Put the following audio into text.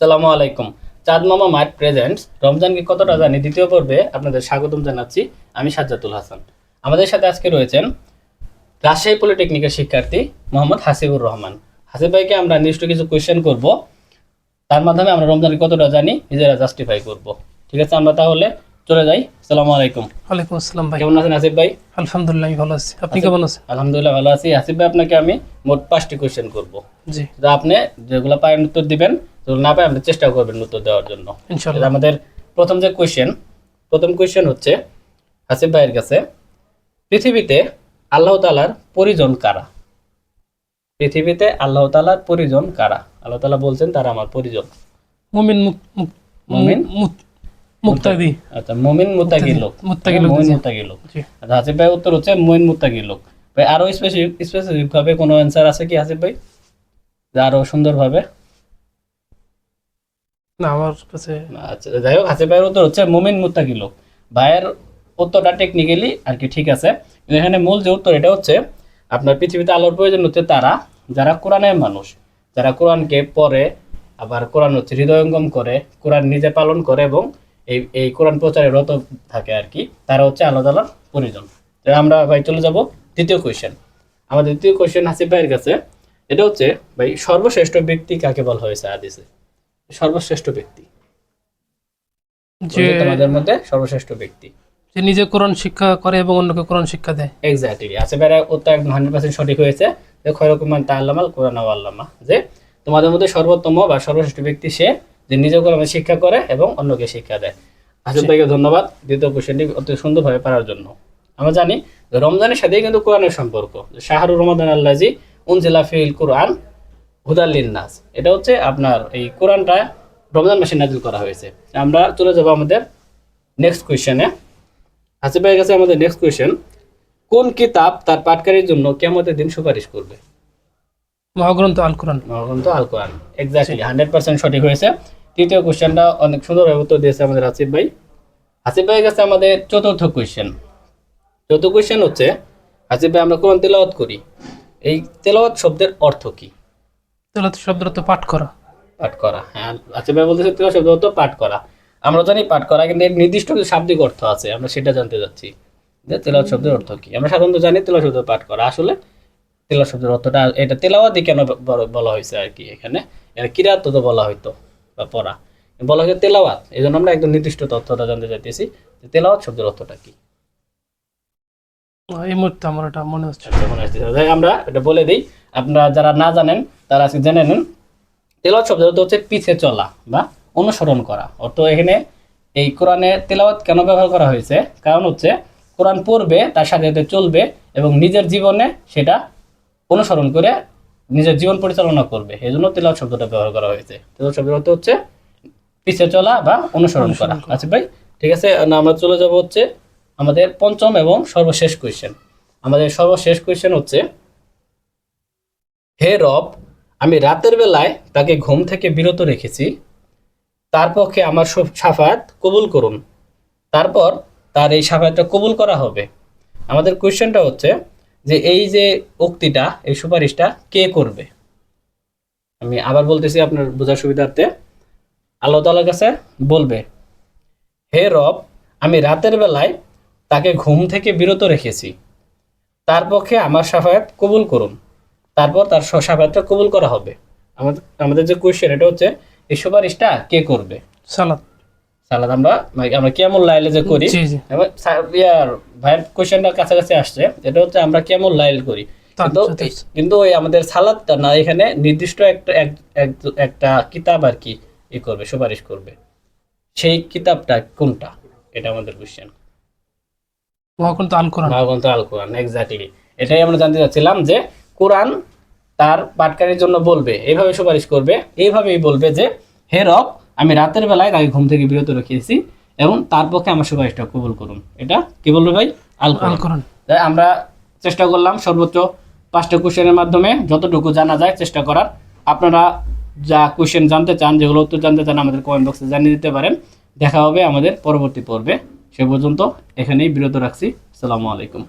সালামু আলাইকুম। চাঁদ মামা মাইট প্রেজেন্টস রমজানকে কতটা জানি? দ্বিতীয় পর্বে আপনাদের স্বাগতম জানাচ্ছি। আমি সাজ্জাতুল হাসান। আমাদের সাথে আজকে রয়েছেন রাজশাহী পলিটেকনিকের শিক্ষার্থী মোহাম্মদ হাসিবুর রহমান। হাসিব ভাইকে আমরা নির্দিষ্ট কিছু কোয়েশ্চেন করব। তার মাধ্যমে আমরা রমজানকে কতটা জানি নিজেরা জাস্টিফাই করব। ঠিক আছে, আমরা তাহলে চলে যাই। সালামু আলাইকুম। ওয়ালাইকুম আসসালাম ভাই। কেমন আছেন হাসিব ভাই? আলহামদুলিল্লাহ ভালো আছি। আপনি কেমন আছেন? আলহামদুলিল্লাহ ভালো আছি। আসিফ ভাই আপনাকে আমি মোট পাঁচটি কোয়েশ্চেন করব। জি। তো আপনি যেগুলো পারেন উত্তর দিবেন যেগুলো না পারেন আপনি চেষ্টা করবেন উত্তর দেওয়ার জন্য। এটা ইনশাল্লাহ আমাদের প্রথম যে কোয়েশ্চেন প্রথম কোয়েশ্চেন হচ্ছে হাসিব ভাইয়ের কাছে পৃথিবীতে আল্লাহ তালার পরিজন কারা? পৃথিবীতে আল্লাহ তালার পরিজন কারা? আল্লাহ তালা বলছেন তারা আমার পরিজন। মুমিন মুমিন? মুক্তাদি আচ্ছা মুমিন মুত্তাকি লোক। মুত্তাকি লোক, মুমিন। মুত্তাকি লোক। আচ্ছা হাসিব ভাই উত্তর হচ্ছে মুমিন মুত্তাকি লোক। ভাই আরও স্পেসিফিক স্পেসিফিক ভাবে কোনো অ্যান্সার আছে কি হাসিব ভাই? যে আরও সুন্দরভাবে না আমার কাছে আচ্ছা যাই হোক হাসিব ভাইয়ের উত্তর হচ্ছে মুমিন মুত্তাকি লোক। ভাইয়ের উত্তরটা টেকনিক্যালি আর কি ঠিক আছে। এখানে মূল যে উত্তর এটা হচ্ছে আপনার পৃথিবীতে আলোর প্রয়োজন হচ্ছে তারা যারা কোরআনের মানুষ। যারা কোরআনকে পড়ে আবার কোরআন হচ্ছে হৃদয়ঙ্গম করে কোরআন নিজে পালন করে এবং এই এই কোরআন প্রচারে রত থাকে আর কি তারা হচ্ছে আল্লাহ তালার পরিজন আমরা ভাই চলে যাব দ্বিতীয় কোয়েশ্চেন আমাদের দ্বিতীয় কোয়েশ্চেন হাসিব ভাইয়ের কাছে। এটা হচ্ছে ভাই সর্বশ্রেষ্ঠ ব্যক্তি কাকে বলা হয়েছে আদিসে সর্বশ্রেষ্ঠ ব্যক্তি। যে তোমাদের মধ্যে সর্বশ্রেষ্ঠ ব্যক্তি। যে নিজে কোরআন শিক্ষা করে এবং অন্যকে কোরআন শিক্ষা দেয়। এক্স্যাক্টলি উত্তর একদম হান্ড্রেড পার্সেন্ট সঠিক হয়েছে। যে খয়রকুমান তা আল্লামাল কোরআন আল্লামা। যে তোমাদের মধ্যে সর্বোত্তম বা সর্বশ্রেষ্ঠ ব্যক্তি সে যে নিজে কোরআনে শিক্ষা করে এবং অন্যকে শিক্ষা দেয়। আসিফ ভাইকে ধন্যবাদ। দ্বিতীয় কোশ্চেনটি অতি সুন্দরভাবে পারার জন্য। আমরা জানি রমজানের সাথেই কিন্তু কোরআনের সম্পর্ক। শাহরুর রমাদান আল্লাজি উনজিলা ফিল কোরআন হুদাল্লিন নাস এটা হচ্ছে আপনার এই কোরআনটা রমজান মাসে নাজিল করা হয়েছে। আমরা চলে যাব আমাদের নেক্সট কোয়েশ্চেনে হাসিব ভাইয়ের কাছে আমাদের নেক্সট কোয়েশ্চেন কোন কিতাব তার পাঠকারীর জন্য কেমতের দিন সুপারিশ করবে? মহাগ্রন্থ আল কোরআন মহাগ্রন্থ আল কোরআন এক্স্যাক্টলি হান্ড্রেড পার্সেন্ট সঠিক হয়েছে। তৃতীয় কোয়েশ্চেনটা অনেক সুন্দরভাবে উত্তর দিয়েছে আমাদের হাসিব ভাই। হাসিব ভাইয়ের কাছে আমাদের চতুর্থ কোয়েশ্চেন চতুর্থ কোয়েশ্চেন হচ্ছে হাসিব ভাই আমরা কোরআন তেলাওয়াত করি। এই তেলাওয়াত শব্দের অর্থ কি? তেলাত শব্দ তো পাঠ করা। পাঠ করা হ্যাঁ। হাসিব ভাই বলতেছে তেলাওয়াত শব্দ অর্থ পাঠ করা। আমরা জানি পাঠ করা কিন্তু এর নির্দিষ্ট শাব্দিক অর্থ আছে আমরা সেটা জানতে যাচ্ছি। যে তেলাওয়াত শব্দের অর্থ কি? আমরা সাধারণত জানি তেলাওয়াত শব্দ পাঠ করা। আসলে তেলাওয়াত শব্দের অর্থটা এটা তেলাওয়াতই কেন বলা হয়েছে আর কি এখানে? এটা কিরাত তো বলা হয়তো বা পড়া। বলা হয়েছে তেলাওয়াত। এই জন্য আমরা একদম নির্দিষ্ট তথ্যটা জানতে চাইতেছি যে তেলাওয়াত শব্দের অর্থটা কি। এই মুহূর্তে আমার এটা মনে হচ্ছে আচ্ছা, মনে। তাই আমরা এটা বলে দিই। আপনারা যারা না জানেন তারা আজকে জেনে নেন। তেলাওয়াত শব্দ অর্থ হচ্ছে পিছে চলা বা অনুসরণ করা। অর্থ এখানে এই কোরআনে তেলাওয়াত কেন ব্যবহার করা হয়েছে? কারণ হচ্ছে কোরআন পড়বে তার সাথে সাথে চলবে এবং নিজের জীবনে সেটা অনুসরণ করে নিজের জীবন পরিচালনা করবে। এই জন্য তেলাওয়াত শব্দটা ব্যবহার করা হয়েছে। তেলাওয়াত শব্দের অর্থ হচ্ছে পিছে চলা বা অনুসরণ করা। আচ্ছা ভাই ঠিক আছে আমরা চলে যাব হচ্ছে আমাদের পঞ্চম এবং সর্বশেষ কোয়েশ্চেন আমাদের সর্বশেষ কোয়েশ্চেন হচ্ছে হে রব আমি রাতের বেলায় তাকে ঘুম থেকে বিরত রেখেছি। তার পক্ষে আমার সাফায়াত কবুল করুন। তারপর তার এই সাফায়াতটা কবুল করা হবে। আমাদের কোয়েশ্চেনটা হচ্ছে যে এই যে উক্তিটা, এই সুপারিশটা কে করবে? আমি আবার বলতেছি আপনার বোঝার সুবিধার্থে। আল্লাহ তালার কাছে বলবে, হে রব, আমি রাতের বেলায় তাকে ঘুম থেকে বিরত রেখেছি। তার পক্ষে আমার সাফায়াত কবুল করুন। তারপর তার সাফায়াতটা কবুল করা হবে। আমাদের আমাদের যে কোয়েশ্চেন এটা হচ্ছে, এই সুপারিশটা কে করবে? সালাত। সালাদ আমরা মানে আমরা কেমন লাইলে যে করি? ইয়ার ভাইয়ের কোয়েশ্চেনটা কাছাকাছি আসছে এটা হচ্ছে আমরা কেমন লাইল করি? কিন্তু কিন্তু ওই আমাদের সালাদটা না এখানে নির্দিষ্ট একটা এক- এক- একটা কিতাব আর কি ই করবে সুপারিশ করবে। সেই কিতাবটা কোনটা? এটা আমাদের কোয়েশ্চেন। মহাগ্রন্থ আল কোরআন। মহাগ্রন্থ আল কোরআন এক্স্যাক্টলি এটাই আমরা জানতে চাচ্ছিলাম যে কোরআন তার পাটকারীর জন্য বলবে এইভাবে সুপারিশ করবে এইভাবেই বলবে যে হে রব আমি রাতের বেলায় তাকে ঘুম থেকে বিরত রেখেছি এবং তার পক্ষে আমার সুপারিশটা কবুল করুন। এটা কি বলবে ভাই? আল কোরআন। তাই আমরা চেষ্টা করলাম সর্বোচ্চ পাঁচটা কোশ্চেনের মাধ্যমে যতটুকু জানা যায় চেষ্টা করার। আপনারা যা কোশ্চেন জানতে চান যেগুলো উত্তর জানতে চান আমাদের কমেন্ট বক্সে জানিয়ে দিতে পারেন। দেখা হবে আমাদের পরবর্তী পর্বে। সে পর্যন্ত এখানেই বিরত রাখছি। আসসালামু আলাইকুম।